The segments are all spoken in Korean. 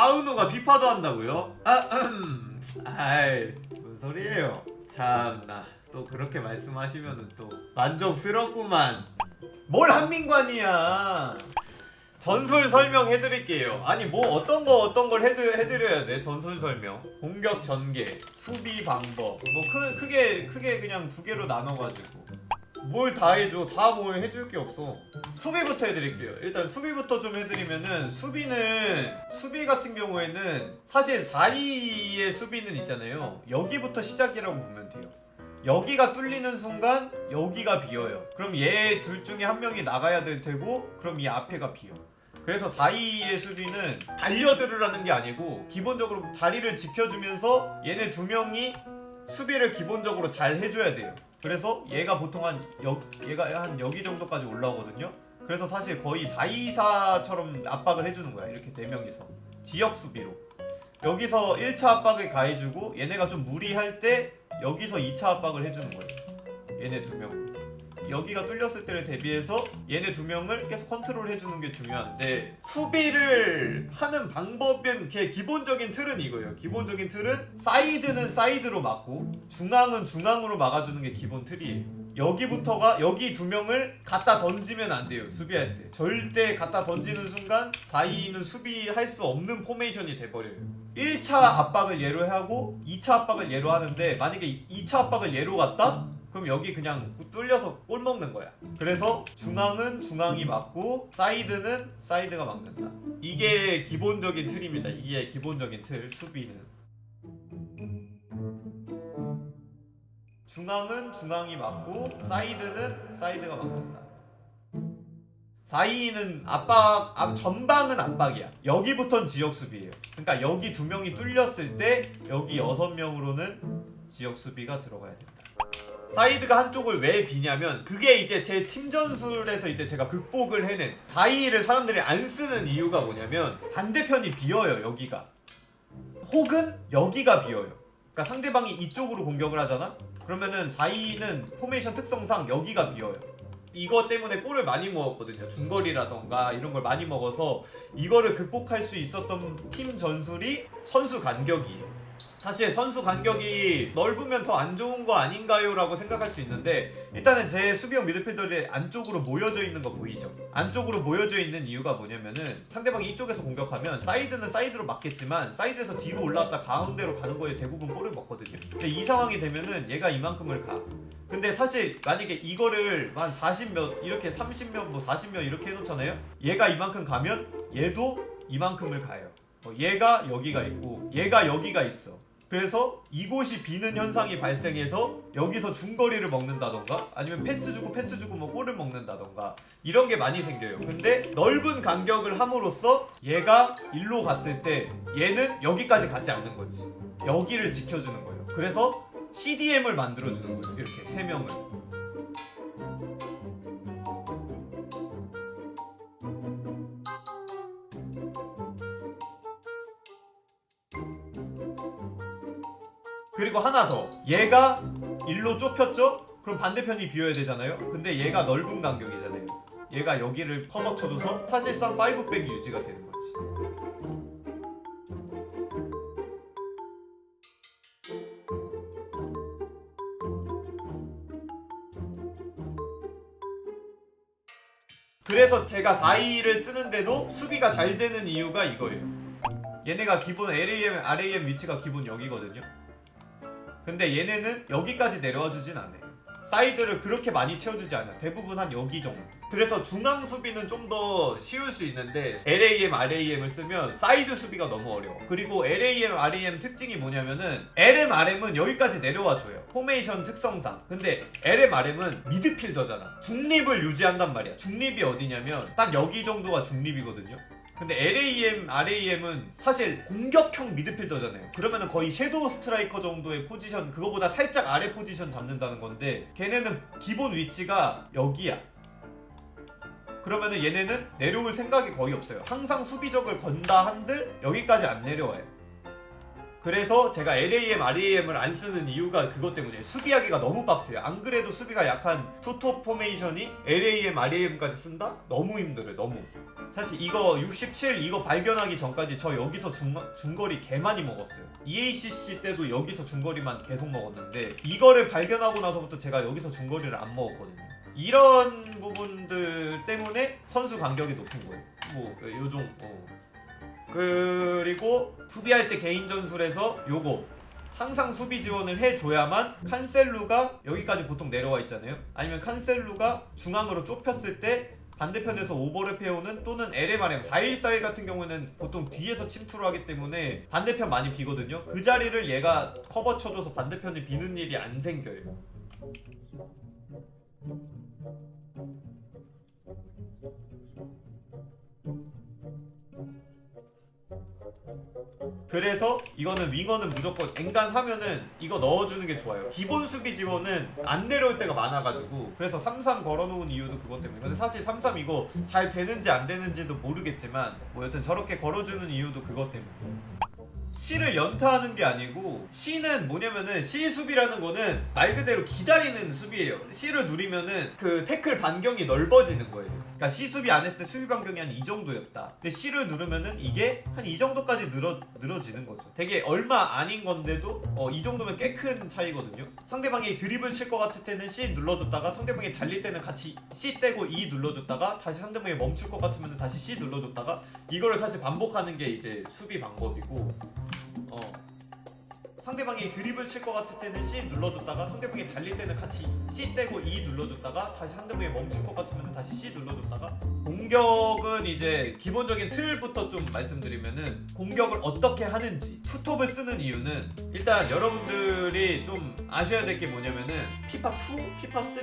하은우가 피파도 한다고요? 아, 음. 아이 무슨 소리예요? 참나 또 그렇게 말씀하시면은 또 만족스럽구만. 뭘 한민관이야? 전술 설명 해드릴게요. 아니 뭐 어떤 거 어떤 걸 해드, 해드려야 돼? 전술 설명. 공격 전개, 수비 방법. 뭐 크, 크게 크게 그냥 두 개로 나눠가지고. 뭘 다 해줘? 다 뭐 해줄 게 없어. 수비부터 해드릴게요. 일단 수비부터 좀 해드리면은 수비는 수비 같은 경우에는 사실 4-2의 수비는 있잖아요. 여기부터 시작이라고 보면 돼요. 여기가 뚫리는 순간 여기가 비어요. 그럼 얘 둘 중에 한 명이 나가야 될 테고 그럼 이 앞에가 비어. 그래서 4-2의 수비는 달려들으라는 게 아니고 기본적으로 자리를 지켜주면서 얘네 두 명이 수비를 기본적으로 잘 해줘야 돼요. 그래서 얘가 보통 한 여, 얘가 한 여기 정도까지 올라오거든요. 그래서 사실 거의 4-2-4처럼 압박을 해주는 거야. 이렇게 네 명이서 지역 수비로. 여기서 1차 압박을 가해주고 얘네가 좀 무리할 때 여기서 2차 압박을 해주는 거예요. 얘네 두 명. 여기가 뚫렸을 때를 대비해서 얘네 두 명을 계속 컨트롤 해주는 게 중요한데 수비를 하는 방법은 그 기본적인 틀은 이거예요. 기본적인 틀은 사이드는 사이드로 막고 중앙은 중앙으로 막아주는 게 기본 틀이에요. 여기부터가 여기 두 명을 갖다 던지면 안 돼요. 수비할 때 절대 갖다 던지는 순간 4-2는 수비할 수 없는 포메이션이 돼버려요. 1차 압박을 예로 하고 2차 압박을 예로 하는데 만약에 2차 압박을 예로 갔다? 그럼 여기 그냥 뚫려서 골 먹는 거야. 그래서 중앙은 중앙이 맞고 사이드는 사이드가 막는다. 이게 기본적인 틀입니다. 이게 기본적인 틀 수비는. 중앙은 중앙이 맞고 사이드는 사이드가 막는다. 4-2는 압박, 압, 전방은 압박이야. 여기부터는 지역 수비예요. 그러니까 여기 두 명이 뚫렸을 때 여기 여섯 명으로는 지역 수비가 들어가야 된다. 사이드가 한쪽을 왜 비냐면 그게 이제 제 팀 전술에서 이제 제가 극복을 해낸 4-2를 사람들이 안 쓰는 이유가 뭐냐면 반대편이 비어요 여기가. 혹은 여기가 비어요. 그러니까 상대방이 이쪽으로 공격을 하잖아? 그러면은 4-2는 포메이션 특성상 여기가 비어요. 이거 때문에 골을 많이 먹었거든요. 중거리라던가 이런 걸 많이 먹어서 이거를 극복할 수 있었던 팀 전술이 선수 간격이에요 사실 선수 간격이 넓으면 더 안 좋은 거 아닌가요? 라고 생각할 수 있는데 일단은 제 수비형 미드필더들이 안쪽으로 모여져 있는 거 보이죠? 안쪽으로 모여져 있는 이유가 뭐냐면은 상대방이 이쪽에서 공격하면 사이드는 사이드로 맞겠지만 사이드에서 뒤로 올라왔다 가운데로 가는 거에 대부분 골을 먹거든요 근데 이 상황이 되면은 얘가 이만큼을 가 근데 사실 만약에 이거를 한 40몇 이렇게 30몇 뭐 40몇 이렇게 해놓잖아요 얘가 이만큼 가면 얘도 이만큼을 가요 어, 얘가 여기가 있고 얘가 여기가 있어 그래서 이곳이 비는 현상이 발생해서 여기서 중거리를 먹는다던가 아니면 패스 주고 패스 주고 뭐 골을 먹는다던가 이런 게 많이 생겨요. 근데 넓은 간격을 함으로써 얘가 일로 갔을 때 얘는 여기까지 가지 않는 거지. 여기를 지켜주는 거예요. 그래서 CDM을 만들어주는 거예요. 이렇게 세 명을 그리고 하나 더. 얘가 일로 좁혔죠? 그럼 반대편이 비어야 되잖아요? 근데 얘가 넓은 간격이잖아요. 얘가 여기를 퍼먹쳐줘서 사실상 5백이 유지가 되는 거지. 그래서 제가 4-2를 쓰는데도 수비가 잘 되는 이유가 이거예요. 얘네가 기본 LAM, RAM 위치가 기본 여기거든요 근데 얘네는 여기까지 내려와 주진 않아요. 사이드를 그렇게 많이 채워주지 않아. 대부분 한 여기 정도. 그래서 중앙 수비는 좀 더 쉬울 수 있는데 LAM, RAM을 쓰면 사이드 수비가 너무 어려워. 그리고 LAM, RAM 특징이 뭐냐면은 LM, RM은 여기까지 내려와 줘요. 포메이션 특성상. 근데 LM, RM은 미드필더잖아. 중립을 유지한단 말이야. 중립이 어디냐면 딱 여기 정도가 중립이거든요. 근데 LAM, RAM은 사실 공격형 미드필더잖아요. 그러면은 거의 섀도우 스트라이커 정도의 포지션, 그거보다 살짝 아래 포지션 잡는다는 건데, 걔네는 기본 위치가 여기야. 그러면은 얘네는 내려올 생각이 거의 없어요. 항상 수비적을 건다 한들 여기까지 안 내려와요. 그래서 제가 LAM, RAM을 안 쓰는 이유가 그것 때문이에요. 수비하기가 너무 빡세요. 안 그래도 수비가 약한 투톱 포메이션이 LAM, RAM까지 쓴다? 너무 힘들어요. 너무. 사실 이거 67 이거 발견하기 전까지 저 여기서 중, 중거리 개 많이 먹었어요. EACC 때도 여기서 중거리만 계속 먹었는데 이거를 발견하고 나서부터 제가 여기서 중거리를 안 먹었거든요. 이런 부분들 때문에 선수 간격이 높은 거예요. 뭐 요정 어. 그리고 수비할 때 개인 전술에서 요거 항상 수비 지원을 해줘야만 칸셀루가 여기까지 보통 내려와 있잖아요. 아니면 칸셀루가 중앙으로 좁혔을 때 반대편에서 오버랩 해오는 또는 LMRM 414일 같은 경우는 보통 뒤에서 침투를 하기 때문에 반대편 많이 비거든요. 그 자리를 얘가 커버 쳐줘서 반대편이 비는 일이 안 생겨요. 그래서 이거는 윙어는 무조건 엔간하면은 이거 넣어주는 게 좋아요. 기본 수비 지원은 안 내려올 때가 많아가지고 그래서 3-3 걸어놓은 이유도 그것 때문에. 근데 사실 3-3 이거 잘 되는지 안 되는지도 모르겠지만 뭐 여튼 저렇게 걸어주는 이유도 그것 때문에. C를 연타하는 게 아니고 C는 뭐냐면은 C 수비라는 거는 말 그대로 기다리는 수비예요. C를 누리면은 그 태클 반경이 넓어지는 거예요. 그러니까 C 수비 안 했을 때 수비 반경이 한 이 정도였다. 근데 C를 누르면은 이게 한 이 정도까지 늘어 늘어지는 거죠. 되게 얼마 아닌 건데도 어, 이 정도면 꽤 큰 차이거든요. 상대방이 드리블 칠것 같을 때는 C 눌러줬다가 상대방이 달릴 때는 같이 C 떼고 E 눌러줬다가 다시 상대방이 멈출 것 같으면 다시 C 눌러줬다가 이거를 사실 반복하는 게 이제 수비 방법이고 어. 상대방이 드립을 칠 것 같을 때는 C 눌러줬다가 상대방이 달릴 때는 같이 C 떼고 E 눌러줬다가 다시 상대방이 멈출 것 같으면 다시 C 눌러줬다가 공격은 이제 기본적인 틀부터 좀 말씀드리면은 공격을 어떻게 하는지 투톱을 쓰는 이유는 일단 여러분들이 좀 아셔야 될 게 뭐냐면은 피파 2, 피파 3,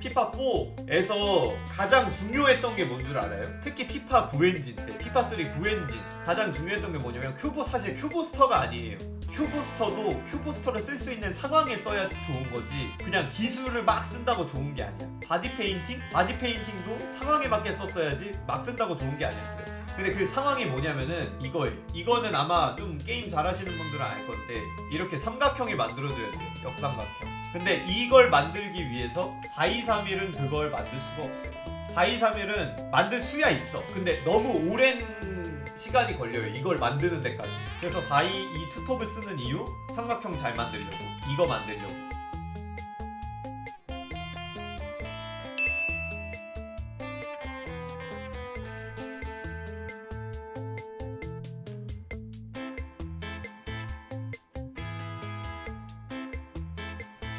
피파 4에서 가장 중요했던 게 뭔 줄 알아요? 특히 피파 9엔진 때, 피파 3 9엔진 가장 중요했던 게 뭐냐면 큐브 사실 큐브스터가 아니에요. 큐브스터도 큐브스터를 쓸 수 있는 상황에 써야 좋은 거지. 그냥 기술을 막 쓴다고 좋은 게 아니야. 바디 페인팅? 바디 페인팅도 상황에 맞게 썼어야지 막 쓴다고 좋은 게 아니었어요. 근데 그 상황이 뭐냐면은 이거예요. 이거는 아마 좀 게임 잘하시는 분들은 알 건데 이렇게 삼각형이 만들어져야 돼요. 역삼각형. 근데 이걸 만들기 위해서 4231은 그걸 만들 수가 없어요. 4231은 만들 수야 있어. 근데 너무 오랜 시간이 걸려요 이걸 만드는 데까지. 그래서 42, 이 투톱을 쓰는 이유 삼각형 잘 만들려고 이거 만들려고.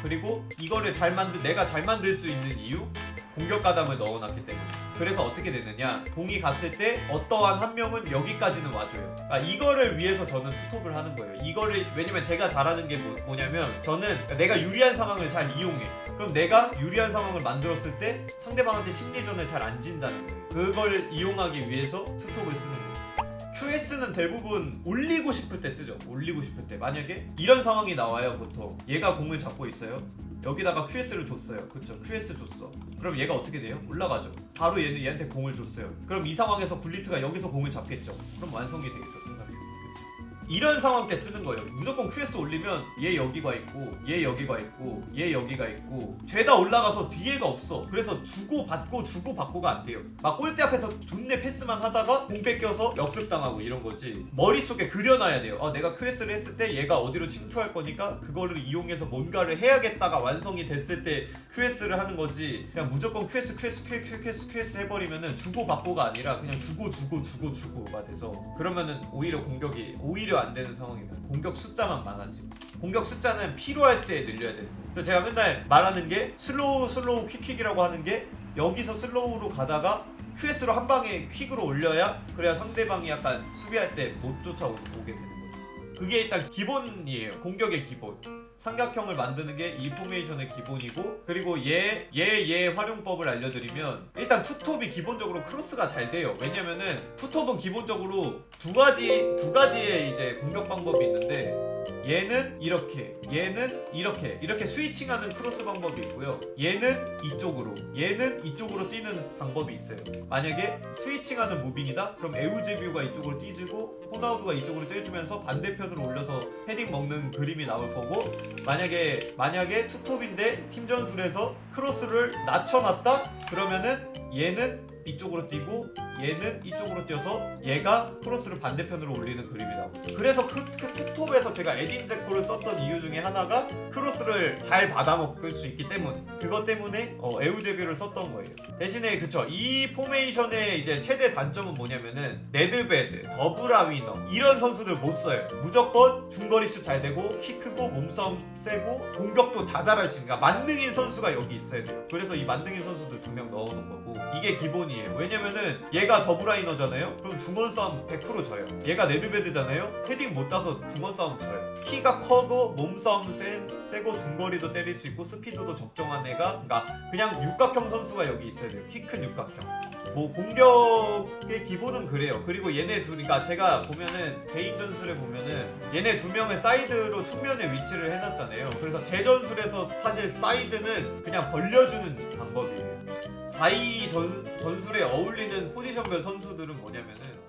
그리고 이거를 잘 만들 내가 잘 만들 수 있는 이유 공격 가담을 넣어놨기 때문에 그래서 어떻게 되느냐 공이 갔을 때 어떠한 한 명은 여기까지는 와줘요 아, 이거를 위해서 저는 투톱을 하는 거예요 이거를 왜냐면 제가 잘하는 게 뭐, 뭐냐면 저는 내가 유리한 상황을 잘 이용해 그럼 내가 유리한 상황을 만들었을 때 상대방한테 심리전을 잘 안 진다는 거예요 그걸 이용하기 위해서 투톱을 쓰는 거죠 QS는 대부분 올리고 싶을 때 쓰죠. 올리고 싶을 때. 만약에 이런 상황이 나와요, 보통. 얘가 공을 잡고 있어요. 여기다가 QS를 줬어요. 그쵸? QS 줬어. 그럼 얘가 어떻게 돼요? 올라가죠. 바로 얘는 얘한테 공을 줬어요. 그럼 이 상황에서 굴리트가 여기서 공을 잡겠죠. 그럼 완성이 되겠죠, 이런 상황 때 쓰는 거예요. 무조건 QS 올리면 얘 여기가 있고, 얘 여기가 있고, 얘 여기가 있고, 죄다 올라가서 뒤에가 없어. 그래서 주고 받고 주고 받고가 안 돼요. 막 골대 앞에서 존내 패스만 하다가 공 뺏겨서 역습당하고 이런 거지. 머릿속에 그려놔야 돼요. 아, 내가 QS를 했을 때 얘가 어디로 침투할 거니까 그거를 이용해서 뭔가를 해야겠다가 완성이 됐을 때 QS를 하는 거지. 그냥 무조건 QS, QS, QS, QS, QS 해버리면은 주고 받고가 아니라 그냥 주고 주고 주고 주고가 돼서 그러면은 오히려 공격이 오히려 안 되는 상황이 돼요. 공격 숫자만 많아지고. 공격 숫자는 필요할 때 늘려야 돼요. 그래서 제가 맨날 말하는 게 슬로우 슬로우 퀵퀵이라고 하는 게 여기서 슬로우로 가다가 QS로 한 방에 퀵으로 올려야 그래야 상대방이 약간 수비할 때 못 쫓아오게 되는 거지. 그게 일단 기본이에요. 공격의 기본. 삼각형을 만드는 게 이 포메이션의 기본이고 그리고 얘, 얘, 얘 활용법을 알려드리면 일단 투톱이 기본적으로 크로스가 잘 돼요. 왜냐면은 투톱은 기본적으로 두 가지 두 가지의 이제 공격 방법이 있는데 얘는 이렇게 얘는 이렇게 이렇게 스위칭하는 크로스 방법이 있고요. 얘는 이쪽으로 얘는 이쪽으로 뛰는 방법이 있어요. 만약에 스위칭하는 무빙이다? 그럼 에우제비우가 이쪽으로 뛰주고 호나우두가 이쪽으로 뛰어주면서 반대편으로 올려서 헤딩 먹는 그림이 나올 거고 만약에 만약에 투톱인데 팀 전술에서 크로스를 낮춰놨다? 그러면은 얘는 이쪽으로 뛰고 얘는 이쪽으로 뛰어서 얘가 크로스를 반대편으로 올리는 그림이 나오죠. 그래서 그, 그 투톱에서 제가 에딘 제코를 썼던 이유 중에 하나가 크로스를 잘 받아먹을 수 있기 때문에 그것 때문에 어, 에우제비를 썼던 거예요. 대신에 그쵸 이 포메이션의 이제 최대 단점은 뭐냐면은 네드베드, 더블아위너 이런 선수들 못 써요. 무조건 중거리 슛 잘 되고 키 크고 몸싸움 세고 공격도 자잘할 수 있으니까 만능인 선수가 여기 있어야 돼요. 그래서 이 만능인 선수들 두 명 넣어놓은 거고 이게 기본이 에요. 왜냐면은 얘가 더블라이너잖아요. 그럼 중원 싸움 100% 져요. 얘가 네드베드잖아요. 헤딩 못 따서 중원 싸움 져요. 키가 커고 몸싸움 센 세고 중거리도 때릴 수 있고 스피드도 적정한 애가 그러니까 그냥 육각형 선수가 여기 있어야 돼요. 키 큰 육각형. 뭐 공격의 기본은 그래요. 그리고 얘네 둘, 그러니까 제가 보면은 개인 전술에 보면은 얘네 두 명의 사이드로 측면에 위치를 해놨잖아요. 그래서 제 전술에서 사실 사이드는 그냥 벌려주는 방법 4위 전, 전술에 어울리는 포지션별 선수들은 뭐냐면은